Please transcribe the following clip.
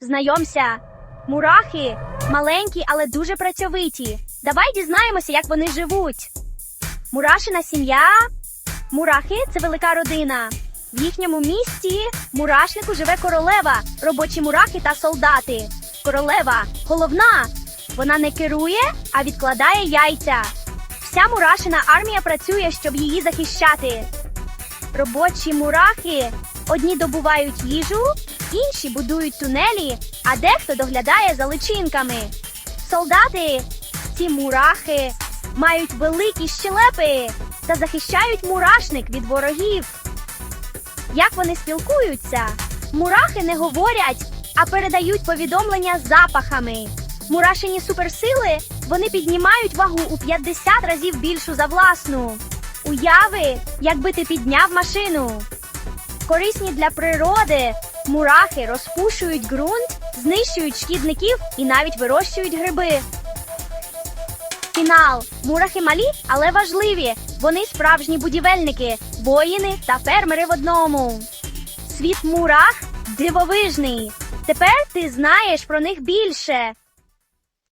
Знайомся. Мурахи маленькі, але дуже працьовиті. Давай дізнаємося, як вони живуть. Мурашина сім'я. Мурахи це велика родина. В їхньому місті мурашнику живе королева, робочі мурахи та солдати. Королева головна. Вона не керує, а відкладає яйця. Вся мурашина армія працює, щоб її захищати. Робочі мурахи одні добувають їжу, інші будують тунелі, а дехто доглядає за личинками. Солдати, ці мурахи, мають великі щелепи та захищають мурашник від ворогів. Як вони спілкуються? Мурахи не говорять, а передають повідомлення запахами. Мурашині суперсили вони піднімають вагу у 50 разів більшу за власну. Уяви, якби ти підняв машину. Корисні для природи. Мурахи розпушують ґрунт, знищують шкідників і навіть вирощують гриби. Фінал. Мурахи малі, але важливі. Вони справжні будівельники, воїни та фермери в одному. Світ мурах дивовижний. Тепер ти знаєш про них більше.